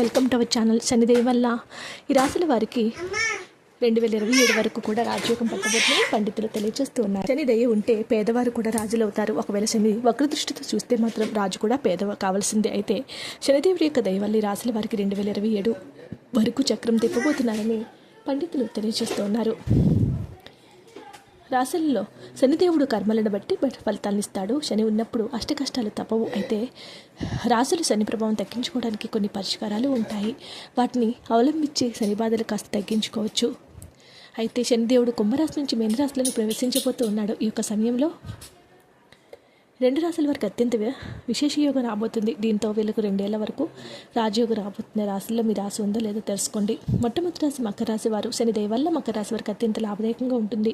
Welcome to our channel Shanidevi వల్ల. ఈ రాశుల వారికి రెండు వేల ఇరవై ఏడు వరకు కూడా రాజయోగం పట్టబోతుందని పండితులు తెలియజేస్తూ ఉన్నారు. శని దయ ఉంటే పేదవారు కూడా రాజులు అవుతారు. ఒకవేళ శని వక్రదృష్టితో చూస్తే మాత్రం రాజు కూడా పేద కావాల్సిందే. అయితే శనిదేవుడి యొక్క దయ వల్ల రాశుల వారికి రెండు వేల ఇరవై ఏడు వరకు చక్రం తిప్పబోతున్నారని పండితులు తెలియజేస్తూ ఉన్నారు. రాశులలో శనిదేవుడు కర్మలను బట్టి ఫలితాలను ఇస్తాడు. శని ఉన్నప్పుడు అష్టకష్టాలు తప్పవు. అయితే రాశులు శని ప్రభావం తగ్గించుకోవడానికి కొన్ని పరిష్కారాలు ఉంటాయి. వాటిని అవలంబించి శని బాధలు కాస్త తగ్గించుకోవచ్చు. అయితే శనిదేవుడు కుంభరాశి నుంచి మీనరాశులను ప్రవేశించబోతూ ఉన్నాడు. ఈ యొక్క సమయంలో రెండు రాశుల వరకు అత్యంత విశేష యోగం రాబోతుంది. దీంతో వీళ్ళకు రెండేళ్ళ వరకు రాజయోగం రాబోతున్న రాశుల్లో మీ రాశి ఉందో లేదో తెలుసుకోండి. మొట్టమొదటి రాశి మకర రాశి వారు. శనిదేవి వల్ల మకర రాశి వారికి అత్యంత లాభదాయకంగా ఉంటుంది.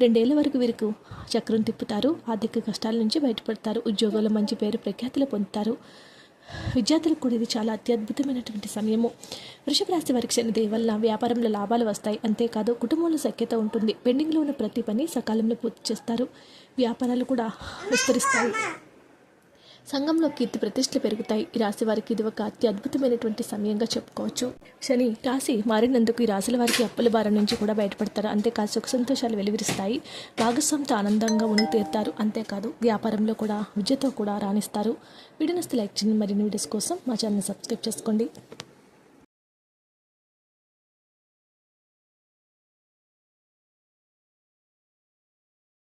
రెండేళ్ళ వరకు వీరికి చక్రం తిప్పుతారు. ఆర్థిక కష్టాల నుంచి బయటపడతారు. ఉద్యోగంలో మంచి పేరు ప్రఖ్యాతులు పొందుతారు. విద్యార్థులకు కూడా ఇది చాలా అత్యద్భుతమైనటువంటి సమయము. వృషభ రాశి వారికి శని వల్ల వ్యాపారంలో లాభాలు వస్తాయి. అంతేకాదు కుటుంబంలో సఖ్యత ఉంటుంది. పెండింగ్లో ఉన్న ప్రతి పని సకాలంలో పూర్తి చేస్తారు. వ్యాపారాలు కూడా విస్తరిస్తాయి. సంఘంలో కీర్తి ప్రతిష్టలు పెరుగుతాయి. ఈ రాశి వారికి ఇది ఒక అత్యద్భుతమైనటువంటి సమయంగా చెప్పుకోవచ్చు. శని రాశి మారినందుకు ఈ రాశుల వారికి అప్పుల భారం నుంచి కూడా బయటపడతారు. అంతేకాదు సుఖ సంతోషాలు వెలువరిస్తాయి. భాగస్వామితో ఆనందంగా ఉండి తీరుతారు. అంతేకాదు వ్యాపారంలో కూడా విద్యతో కూడా రాణిస్తారు. వీడియోని లైక్ చేయండి. మరిన్ని వీడియోస్ కోసం మా ఛానల్ సబ్స్క్రైబ్ చేసుకోండి.